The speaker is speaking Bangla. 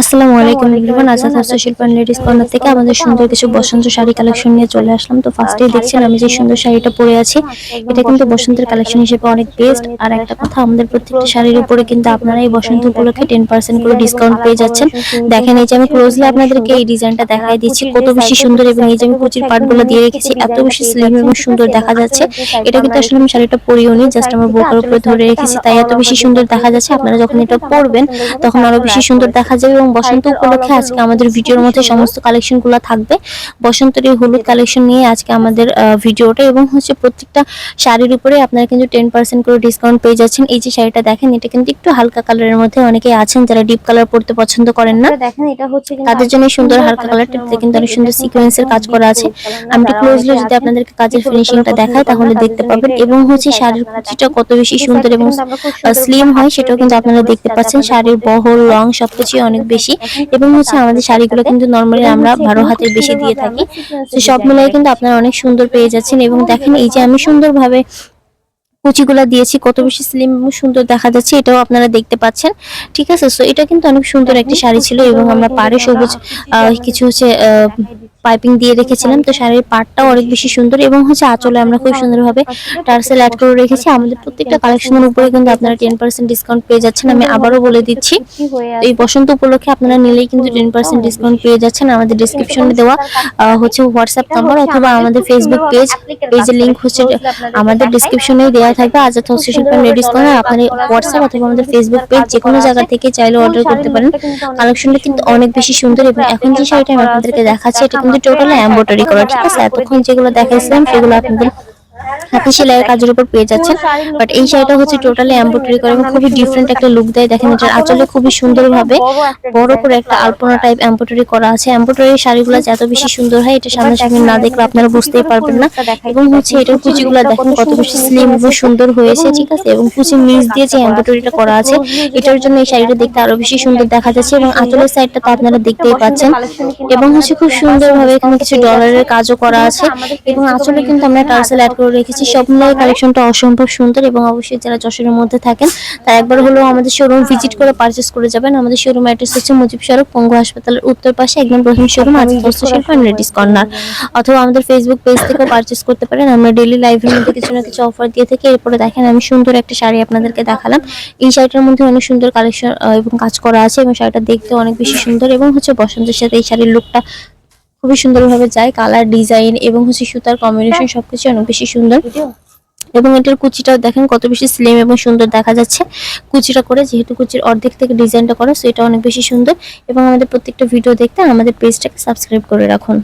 আসসালামু আলাইকুম everyone Azad Hafsa Shilpa ladies corner থেকে। আমাদের সুন্দর কিছু বসন্ত শাড়ি কালেকশন নিয়ে চলে আসলাম। তো ফার্স্টেই দেখছেন আমি যে সুন্দর শাড়িটা পরে আছি। এটা কিন্তু বসন্তের কালেকশন হিসেবে অনেক বেস্ট আর একটা কথা আমাদের প্রত্যেকটা শাড়ির উপরে কিন্তু আপনারা এই বসন্ত উপলক্ষে টেন পার্সেন্ট করে ডিসকাউন্ট পেয়ে যাচ্ছেন। দেখেন এই যে আমি ক্লোজলি আপনাদেরকে এই ডিজাইনটা দেখাই দিচ্ছি। কত বেশি সুন্দর এবং এই যে আমি কুচির পার্টগুলো দিয়ে রেখেছি এত বেশি স্লিম এবং সুন্দর দেখা যাচ্ছে। এটা কিন্তু আসলে আমি শাড়িটা পরিও নি জাস্ট আমার বোকার উপরে ধরে রেখেছি তাই এত বেশি সুন্দর দেখা যাচ্ছে আপনারা যখন এটা পরবেন তখন আরও বেশি সুন্দর দেখা যাবে এবং বসন্ত উপলক্ষে আজকে আমাদের ভিডিওর মধ্যে সমস্ত কালেকশনগুলো থাকবে। বসন্তের এই হলুদ কালেকশন নিয়ে আজকে আমাদের ভিডিওটা এবং হচ্ছে প্রত্যেকটা শাড়ির উপরে আপনারা কিন্তু টেন পার্সেন্ট করে ডিসকাউন্ট পেয়ে যাচ্ছেন। এই যে শাড়িটা দেখেন এটা কিন্তু একটু হালকা কালারের মধ্যে অনেকে আছেন যারা ডিপ কালার পরতে পছন্দ করেন না। দেখেন এটা হচ্ছে তাদের জন্য সুন্দর হালকা colour কালারটা কিন্তু অনেক সুন্দর সিকোয়েন্সের কাজ করা আছে। আমি একটু ক্লোজলি যদি আপনাদেরকে কাজের ফিনিশিংটা দেখাই তাহলে দেখতে পাবেন এবং হচ্ছে শাড়ির কুচিটা কত বেশি সুন্দর এবং স্লিম হয় সেটাও কিন্তু আপনারা দেখতে পাচ্ছেন। শাড়ির বহর রং সবকিছু অনেক বেশি এবং হচ্ছে আমাদের শাড়িগুলো কিন্তু নর্মালি আমরা বারো হাতের বেশি দিয়ে থাকি। তো সব মিলাই কিন্তু আপনারা অনেক সুন্দর পেয়ে যাচ্ছেন এবং দেখেন এই যে আমি সুন্দরভাবে কুচিগুলা দিয়েছি কত বেশি স্লিম এবং সুন্দর দেখা যাচ্ছে এটাও আপনারা দেখতে পাচ্ছেন। ঠিক আছে সো এটা কিন্তু অনেক সুন্দর একটি শাড়ি ছিল এবং আমরা পাড়ে সবুজ আহ, কিছু হচ্ছে পাইপিং দিয়ে রেখেছিলাম। তো শাড়ির পাটটাও অনেক বেশি সুন্দর এবং হচ্ছে আঁচলে আমরা খুব সুন্দরভাবে টার্সেল অ্যাড করে রেখেছি। আমাদের প্রত্যেকটা কালেকশনের উপরে কিন্তু আপনারা টেন পার্সেন্ট ডিসকাউন্ট পেয়ে যাচ্ছেন। আমি আবারও বলে দিচ্ছি এই বসন্ত উপলক্ষে আপনারা নিলেই কিন্তু টেন পার্সেন্ট ডিসকাউন্ট পেয়ে যাচ্ছেন। আমাদের ডিসক্রিপশনে দেওয়া হচ্ছে হোয়াটসঅ্যাপ নাম্বার অথবা আমাদের ফেসবুক পেজ পেজের লিঙ্ক হচ্ছে, আমাদের ডিসক্রিপশনেই দেওয়া থাকবে। আজাদ হোস্টেশন প্যান লেডিস কর্নার আপনারা হোয়াটসঅ্যাপ অথবা আমাদের ফেসবুক পেজ যে কোনো জায়গা থেকে চাইলে অর্ডার করতে পারেন। কালেকশনটা কিন্তু অনেক বেশি সুন্দর এবং এখন যে শাড়িটা আমি আপনাদেরকে দেখাচ্ছি, এটা টোটালি এম্ব্রয়ডারি করা ঠিক আছে? এতক্ষণ যেগুলো দেখাইছিলাম সেগুলো আপনাদের হাতে সেলাইয়ের কাজের উপর পেয়ে যাচ্ছেন বাট এই শাড়িটা হচ্ছে টোটালি এম্ব্রয়ডারি করা এবং খুবই ডিফারেন্ট একটা লুক দেয়। দেখেন এটার আঁচলে খুবই সুন্দরভাবে বড় করে একটা আলপনা টাইপ এম্ব্রয়ডারি করা আছে। এম্ব্রয়ডারি শাড়িগুলো যে এত বেশি সুন্দর হয় এটা সামনাসামনি না দেখলে আপনারা বুঝতেই পারবেন না। এবং হচ্ছে এটার কুচিগুলো দেখেন কত বেশি স্লিম এবং সুন্দর হয়েছে ঠিক আছে? এবং কুচি নিচ দিয়ে যে এম্ব্রয়ডারিটা করা আছে এটার জন্য এই শাড়িটা দেখতে আরও বেশি সুন্দর দেখা যাচ্ছে এবং আঁচলের সাইডটা তো আপনারা দেখতেই পাচ্ছেন। এবং হচ্ছে খুব সুন্দরভাবে এখানে কিছু ডলারের কাজও করা আছে এবং আঁচলে কিন্তু আমরা টার্সেল অ্যাড করে রেখেছি সব মিলিয়ে কালেকশনটা অসম্ভব সুন্দর এবং অবশ্যই যারা যশোরের মধ্যে থাকেন তারা একবার হলেও আমাদের শোরুম ভিজিট করে পারচেস করে যাবেন। আমাদের শোরুম অ্যাড্রেস হচ্ছে মুজিব সড়ক পঙ্গু হাসপাতালের উত্তর পাশে একদম প্রথম শোরুম আছে শিল্প লেডিস কর্নার অথবা আমাদের ফেসবুক পেজ থেকেও পারচেস করতে পারেন। আমরা ডেইলি লাইভের মধ্যে কিছু না কিছু অফার দিয়ে থাকি। এরপরে দেখেন আমি সুন্দর একটা শাড়ি আপনাদেরকে দেখালাম। এই শাড়িটার মধ্যে অনেক সুন্দর কালেকশন এবং কাজ করা আছে এবং শাড়িটা দেখতে অনেক বেশি সুন্দর এবং হচ্ছে বসন্তের সাথে এই শাড়ির লুকটা খুবই সুন্দরভাবে যায় কালার ডিজাইন এবং হচ্ছে সুতার কম্বিনেশন সবকিছু অনেক বেশি সুন্দর। এবং এটার কুচিটাও দেখেন কত বেশি স্লিম এবং সুন্দর দেখা যাচ্ছে। কুচিটা করে যেহেতু কুচির অর্ধেক থেকে ডিজাইনটা করা সো এটা অনেক বেশি সুন্দর। এবং আমাদের প্রত্যেকটা ভিডিও দেখতে আমাদের পেজটাকে সাবস্ক্রাইব করে রাখুন।